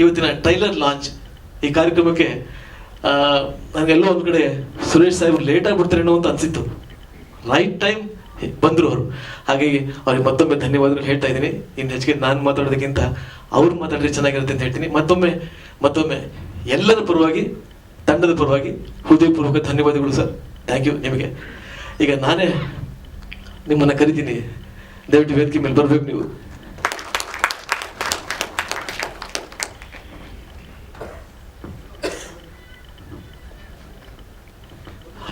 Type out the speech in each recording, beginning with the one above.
ಇವತ್ತಿನ trailer launch ಈ ಕಾರ್ಯಕ್ರಮಕ್ಕೆ ನನಗೆಲ್ಲೋ ಒಂದು ಕಡೆ ಸುರೇಶ್ ಸಾಹೇಬ್ ಲೇಟ್ ಆಗ್ಬಿಡ್ತಾರೇನೋ ಅಂತ ಅನ್ಸಿತ್ತು. ರೈಟ್ ಟೈಮ್ ಬಂದರು ಅವರು. ಹಾಗಾಗಿ ಅವ್ರಿಗೆ ಮತ್ತೊಮ್ಮೆ ಧನ್ಯವಾದಗಳು ಹೇಳ್ತಾ ಇದ್ದೀನಿ. ಇನ್ನು ಹೆಚ್ಚಿಗೆ ನಾನು ಮಾತಾಡೋದಕ್ಕಿಂತ ಅವ್ರು ಮಾತಾಡಿದ್ರೆ ಚೆನ್ನಾಗಿರುತ್ತೆ ಅಂತ ಹೇಳ್ತೀನಿ. ಮತ್ತೊಮ್ಮೆ ಮತ್ತೊಮ್ಮೆ ಎಲ್ಲರ ಪರವಾಗಿ, ತಂಡದ ಪರವಾಗಿ ಹೃದಯಪೂರ್ವಕ ಧನ್ಯವಾದಗಳು ಸರ್. ಥ್ಯಾಂಕ್ ಯು ನಿಮಗೆ. ಈಗ ನಾನೇ ನಿಮ್ಮನ್ನು ಕರಿತೀನಿ. ದಯವಿಟ್ಟು ವೇದಿಕೆ ಮೇಲೆ ಬರಬೇಕು ನೀವು.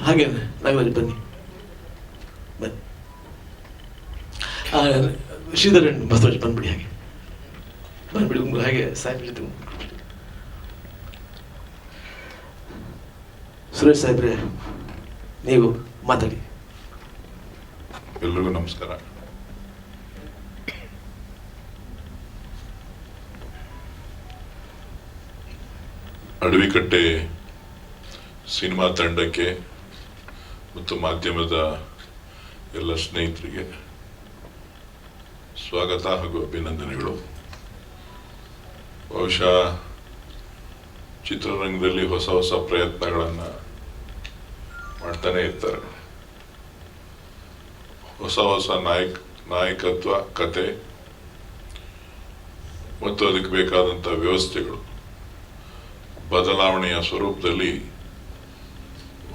ಹಾಗೆ ನಾಗರಾಜ್ ಬನ್ನಿ. ಬನ್ನಿ. ಶ್ರೀಧರನ್ ಬಸವರಾಜ್ ಬಂದ್ಬಿಡಿ ಹಾಗೆ. ಬಂದ್ಬಿಡಿ ಉಂಗು ಹಾಗೆ ಸಾಹೇಬ್ ಜೊತೆ. ಸುರೇಶ್ ಸಾಹೇಬ್ರೆ, ನೀವು ಮಾತಾಡಿ. ಎಲ್ರಿಗೂ ನಮಸ್ಕಾರ. ಅಡವಿಕಟ್ಟೆ ಸಿನಿಮಾ ತಂಡಕ್ಕೆ ಮತ್ತು ಮಾಧ್ಯಮದ ಎಲ್ಲ ಸ್ನೇಹಿತರಿಗೆ ಸ್ವಾಗತ ಹಾಗೂ ಅಭಿನಂದನೆಗಳು. ಬಹುಶಃ ಚಿತ್ರರಂಗದಲ್ಲಿ ಹೊಸ ಹೊಸ ಪ್ರಯತ್ನಗಳನ್ನು ಮಾಡ್ತಾನೆ ಇರ್ತಾರೆ. ಹೊಸ ಹೊಸ ನಾಯಕ, ನಾಯಕತ್ವ, ಕತೆ ಮತ್ತು ಅದಕ್ಕೆ ಬೇಕಾದಂಥ ವ್ಯವಸ್ಥೆಗಳು. ಬದಲಾವಣೆಯ ಸ್ವರೂಪದಲ್ಲಿ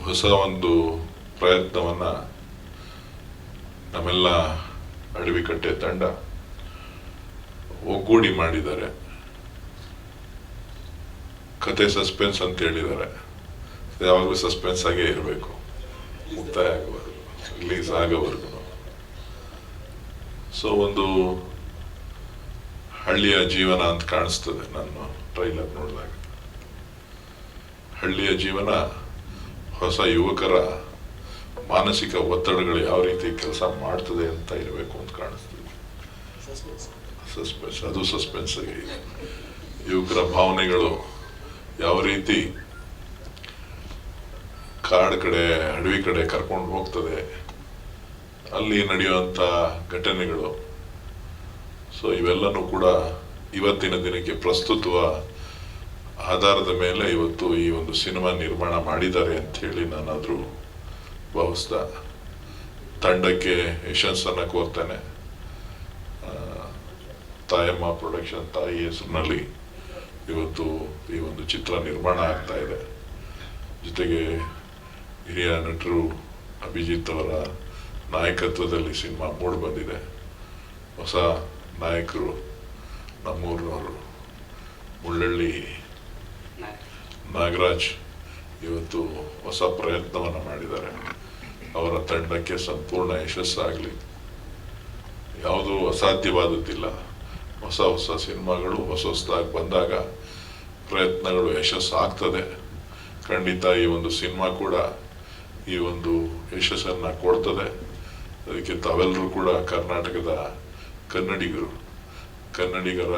ಹೊಸ ಒಂದು ಪ್ರಯತ್ನವನ್ನ ನಮ್ಮೆಲ್ಲ ಅಡವಿಕಟ್ಟೆ ತಂಡ ಒಗ್ಗೂಡಿ ಮಾಡಿದ್ದಾರೆ. ಕತೆ ಸಸ್ಪೆನ್ಸ್ ಅಂತ ಹೇಳಿದ್ದಾರೆ. ಯಾವಾಗಲೂ ಸಸ್ಪೆನ್ಸ್ ಆಗೇ ಇರಬೇಕು. ಮುಕ್ತಾಯ ಆಗೋವರೆಗೂ, ರಿಲೀಸ್ ಆಗೋವರೆಗೂ. ಸೊ, ಒಂದು ಹಳ್ಳಿಯ ಜೀವನ ಅಂತ ಕಾಣಿಸ್ತದೆ ನಾನು ಟ್ರೈಲರ್ ನೋಡಿದಾಗ. ಹಳ್ಳಿಯ ಜೀವನ ಹೊಸ ಯುವಕರ ಮಾನಸಿಕ ಒತ್ತಡಗಳು ಯಾವ ರೀತಿ ಕೆಲಸ ಮಾಡ್ತದೆ ಅಂತ ಇರಬೇಕು ಅಂತ ಕಾಣಿಸ್ತದೆ. ಸಸ್ಪೆನ್ಸ್ ಅದು ಸಸ್ಪೆನ್ಸ್ ಆಗಿ ಯುವಕರ ಭಾವನೆಗಳು ಯಾವ ರೀತಿ ಕಾಡ್ ಕಡೆ, ಅಡವಿ ಕಡೆ ಕರ್ಕೊಂಡು ಹೋಗ್ತದೆ, ಅಲ್ಲಿ ನಡೆಯುವಂಥ ಘಟನೆಗಳು. ಸೊ ಇವೆಲ್ಲನೂ ಕೂಡ ಇವತ್ತಿನ ದಿನಕ್ಕೆ ಪ್ರಸ್ತುತವ ಆಧಾರದ ಮೇಲೆ ಇವತ್ತು ಈ ಒಂದು ಸಿನಿಮಾ ನಿರ್ಮಾಣ ಮಾಡಿದ್ದಾರೆ ಅಂತ ಹೇಳಿ ನಾನಾದರೂ ಭಾವಿಸ್ತಾ ತಂಡಕ್ಕೆ ಯಶಸ್ಸನ್ನು ಕೋರ್ತೇನೆ ತಾಯಮ್ಮ ಪ್ರೊಡಕ್ಷನ್ ತಾಯಿ ಹೆಸರಿನಲ್ಲಿ ಇವತ್ತು ಈ ಒಂದು ಚಿತ್ರ ನಿರ್ಮಾಣ ಆಗ್ತಾ ಇದೆ. ಜೊತೆಗೆ ಹಿರಿಯ ನಟರು ಅಭಿಜಿತ್ ಅವರ ನಾಯಕತ್ವದಲ್ಲಿ ಸಿನಿಮಾ ಮೂಡ್ ಬಂದಿದೆ. ಹೊಸ ನಾಯಕರು ನಮ್ಮೂರಿನವರು ಮುಳ್ಳಳ್ಳಿ ನಾಗರಾಜ್ ಇವತ್ತು ಹೊಸ ಪ್ರಯತ್ನವನ್ನು ಮಾಡಿದ್ದಾರೆ. ತಂಡಕ್ಕೆ ಸಂಪೂರ್ಣ ಯಶಸ್ಸಾಗಲಿ. ಯಾವುದೂ ಅಸಾಧ್ಯವಾದದ್ದಿಲ್ಲ. ಹೊಸ ಹೊಸ ಸಿನಿಮಾಗಳು ಹೊಸ ಹೊಸದಾಗಿ ಬಂದಾಗ ಪ್ರಯತ್ನಗಳು ಯಶಸ್ಸು ಆಗ್ತದೆ ಖಂಡಿತ ಈ ಒಂದು ಸಿನಿಮಾ ಕೂಡ ಈ ಒಂದು ಯಶಸ್ಸನ್ನು ಕೊಡ್ತದೆ. ಅದಕ್ಕೆ ತಾವೆಲ್ಲರೂ ಕೂಡ ಕರ್ನಾಟಕದ ಕನ್ನಡಿಗರು, ಕನ್ನಡಿಗರ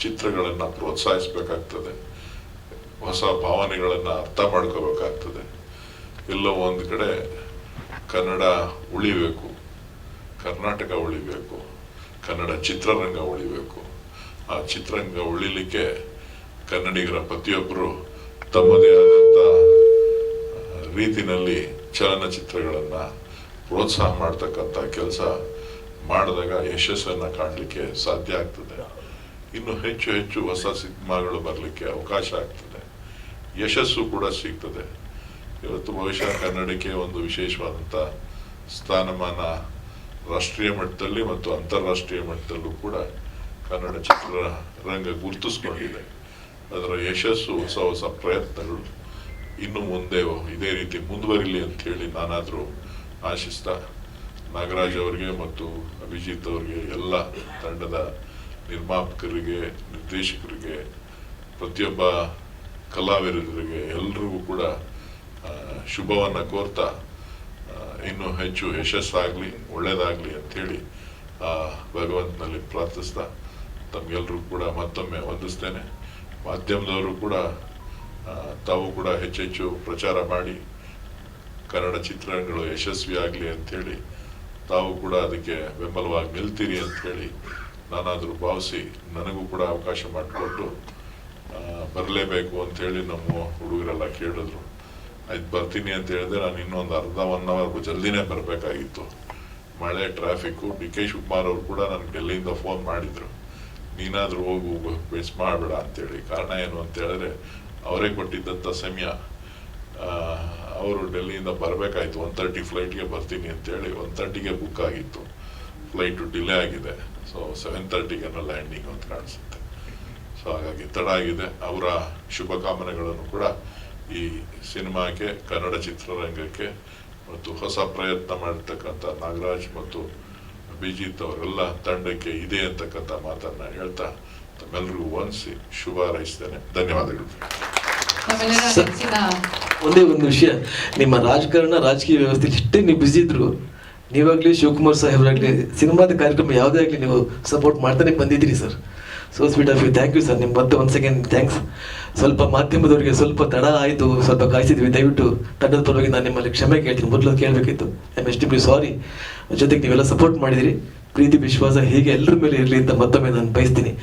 ಚಿತ್ರಗಳನ್ನು ಪ್ರೋತ್ಸಾಹಿಸಬೇಕಾಗ್ತದೆ. ಹೊಸ ಭಾವನೆಗಳನ್ನು ಅರ್ಥ ಮಾಡ್ಕೋಬೇಕಾಗ್ತದೆ. ಎಲ್ಲೋ ಒಂದು ಕಡೆ ಕನ್ನಡ ಉಳಿಬೇಕು. ಕರ್ನಾಟಕ ಉಳಿಬೇಕು. ಕನ್ನಡ ಚಿತ್ರರಂಗ ಉಳಿಬೇಕು. ಆ ಚಿತ್ರರಂಗ ಉಳಿಲಿಕ್ಕೆ ಕನ್ನಡಿಗರ ಪ್ರತಿಯೊಬ್ಬರು ತಮ್ಮದೇ ಆದಂಥ ರೀತಿಯಲ್ಲಿ ಚಲನಚಿತ್ರಗಳನ್ನು ಪ್ರೋತ್ಸಾಹ ಮಾಡ್ತಕ್ಕಂಥ ಕೆಲಸ ಮಾಡಿದಾಗ ಯಶಸ್ಸನ್ನು ಕಾಣಲಿಕ್ಕೆ ಸಾಧ್ಯ ಆಗ್ತದೆ. ಇನ್ನು ಹೆಚ್ಚು ಹೆಚ್ಚು ಹೊಸ ಸಿನಿಮಾಗಳು ಬರಲಿಕ್ಕೆ ಅವಕಾಶ ಆಗ್ತದೆ. ಯಶಸ್ಸು ಕೂಡ ಸಿಗ್ತದೆ. ಇವತ್ತು ಬಹುಶಃ ಕನ್ನಡಕ್ಕೆ ಒಂದು ವಿಶೇಷವಾದಂಥ ಸ್ಥಾನಮಾನ ರಾಷ್ಟ್ರೀಯ ಮಟ್ಟದಲ್ಲಿ ಮತ್ತು ಅಂತಾರಾಷ್ಟ್ರೀಯ ಮಟ್ಟದಲ್ಲೂ ಕೂಡ ಕನ್ನಡ ಚಿತ್ರರಂಗ ಗುರುತಿಸ್ಕೊಂಡಿದೆ. ಅದರ ಯಶಸ್ಸು ಹೊಸ ಹೊಸ ಪ್ರಯತ್ನಗಳು. ಇನ್ನು ಮುಂದೆ ಇದೇ ರೀತಿ ಮುಂದುವರಿಲಿ ಅಂತ ಹೇಳಿ ನಾನಾದರೂ ಆಶಿಸ್ತಾ ನಾಗರಾಜ್ ಅವರಿಗೆ ಮತ್ತು ಅಭಿಜಿತ್ ಅವರಿಗೆ ಎಲ್ಲ ತಂಡದ ನಿರ್ಮಾಪಕರಿಗೆ, ನಿರ್ದೇಶಕರಿಗೆ, ಪ್ರತಿಯೊಬ್ಬ ಕಲಾವಿದರಿಗೆ ಎಲ್ರಿಗೂ ಕೂಡ ಶುಭವನ್ನ ಕೋರ್ತಾ ಇನ್ನೂ ಹೆಚ್ಚು ಯಶಸ್ಸಾಗಲಿ ಒಳ್ಳೆಯದಾಗಲಿ ಅಂಥೇಳಿ ಭಗವಂತನಲ್ಲಿ ಪ್ರಾರ್ಥಿಸ್ತಾ ತಮ್ಗೆಲ್ರಿಗೂ ಕೂಡ ಮತ್ತೊಮ್ಮೆ ವಂದಿಸ್ತೇನೆ. ಮಾಧ್ಯಮದವರು ಕೂಡ ತಾವು ಕೂಡ ಹೆಚ್ಚೆಚ್ಚು ಪ್ರಚಾರ ಮಾಡಿ, ಕನ್ನಡ ಚಿತ್ರಗಳು ಯಶಸ್ವಿ ಆಗಲಿ ಅಂಥೇಳಿ, ತಾವು ಕೂಡ ಅದಕ್ಕೆ ಬೆಂಬಲವಾಗಿ ನಿಲ್ತೀರಿ ಅಂತ ಹೇಳಿ ನಾನಾದರೂ ಭಾವಿಸಿ ನನಗೂ ಕೂಡ ಅವಕಾಶ ಮಾಡಿಕೊಟ್ಟು ಬರಲೇಬೇಕು ಅಂಥೇಳಿ ನಮ್ಮ ಹುಡುಗರೆಲ್ಲ ಕೇಳಿದ್ರು. ಆಯ್ತು, ಬರ್ತೀನಿ ಅಂತ ಹೇಳಿದ್ರೆ ನಾನು ಇನ್ನೊಂದು ಅರ್ಧ ಒನ್ ಅವರ್ ಜಲ್ದಿನೇ ಬರಬೇಕಾಗಿತ್ತು. ಮಳೆ ಟ್ರಾಫಿಕ್ಕು ಡಿ ಕೆ ಶಿವಕುಮಾರ್ ಅವರು ಕೂಡ ನನಗೆ ಡೆಲ್ಲಿಯಿಂದ ಫೋನ್ ಮಾಡಿದ್ರು. ನೀನಾದರೂ ಹೋಗು ಮಿಸ್ ಮಾಡಬೇಡ ಅಂತೇಳಿ. ಕಾರಣ ಏನು ಅಂತ ಹೇಳಿದ್ರೆ ಅವರೇ ಕೊಟ್ಟಿದ್ದಂಥ ಸಮಯ ಅವರು ಡೆಲ್ಲಿಯಿಂದ ಬರಬೇಕಾಯ್ತು. ಒನ್ ತರ್ಟಿ ಫ್ಲೈಟ್ಗೆ ಬರ್ತೀನಿ ಅಂತೇಳಿ ಒನ್ ತರ್ಟಿಗೆ ಬುಕ್ ಆಗಿತ್ತು. ಫ್ಲೈಟು ಡಿಲೇ ಆಗಿದೆ. ಸೊ ಸೆವೆನ್ ತರ್ಟಿಗೆನೋ ಲ್ಯಾಂಡಿಂಗ್ ಅಂತ ಕಾಣಿಸುತ್ತೆ. ಸೊ ಹಾಗಾಗಿ ತಡ ಆಗಿದೆ. ಅವರ ಶುಭಕಾಮನೆಗಳನ್ನು ಕೂಡ ಈ ಸಿನಿಮಾಗೆ ಕನ್ನಡ ಚಿತ್ರರಂಗಕ್ಕೆ ಮತ್ತು ಹೊಸ ಪ್ರಯತ್ನ ಮಾಡಿರ್ತಕ್ಕಂಥ ನಾಗರಾಜ್ ಮತ್ತು ಅಭಿಜಿತ್ ಅವರೆಲ್ಲ ತಂಡಕ್ಕೆ ಇದೆ ಅಂತಕ್ಕಂಥ ಮಾತನ್ನು ಹೇಳ್ತಾ ತಮ್ಮೆಲ್ಲರಿಗೂ ವಂದಿಸಿ ಶುಭ ಹಾರೈಸ್ತೇನೆ. ಧನ್ಯವಾದಗಳು. ಒಂದೇ ಒಂದು ವಿಷಯ. ನಿಮ್ಮ ರಾಜಕಾರಣ ರಾಜಕೀಯ ವ್ಯವಸ್ಥೆ ಎಷ್ಟೇ ನೀವು ಬಿಸಿ ಇದ್ರು ನೀವಾಗ್ಲಿ ಶಿವಕುಮಾರ್ ಸಾಹೇಬ್ರಾಗಲಿ ಸಿನಿಮಾದ ಕಾರ್ಯಕ್ರಮ ಯಾವುದೇ ಆಗಲಿ ನೀವು ಸಪೋರ್ಟ್ ಮಾಡ್ತಾನೆ ಬಂದಿದ್ದೀರಿ sir so sweet of you thank you sir ನಿಮ್ಮ ಮತ್ತೆ ಒಂದು ಸೆಕೆಂಡ್ ಥ್ಯಾಂಕ್ಸ್ ಸ್ವಲ್ಪ ಮಾಧ್ಯಮದವರಿಗೆ ಸ್ವಲ್ಪ ತಡ ಆಯಿತು, ಸ್ವಲ್ಪ ಕಾಯಿಸಿದ್ವಿ. ದಯವಿಟ್ಟು ತಂಡದ ಪರವಾಗಿ ನಾನು ನಿಮ್ಮಲ್ಲಿ ಕ್ಷಮೆ ಕೇಳ್ತೀನಿ. ಮೊದಲು ಕೇಳಬೇಕಿತ್ತು. ಐ ಎಸ್ ಸಾರಿ ಜೊತೆಗೆ ನೀವೆಲ್ಲ ಸಪೋರ್ಟ್ ಮಾಡಿದಿರಿ. ಪ್ರೀತಿ, ವಿಶ್ವಾಸ ಹೀಗೆ ಎಲ್ಲರ ಮೇಲೆ ಇರಲಿ ಅಂತ ಮತ್ತೊಮ್ಮೆ ನಾನು ಬಯಸ್ತೀನಿ.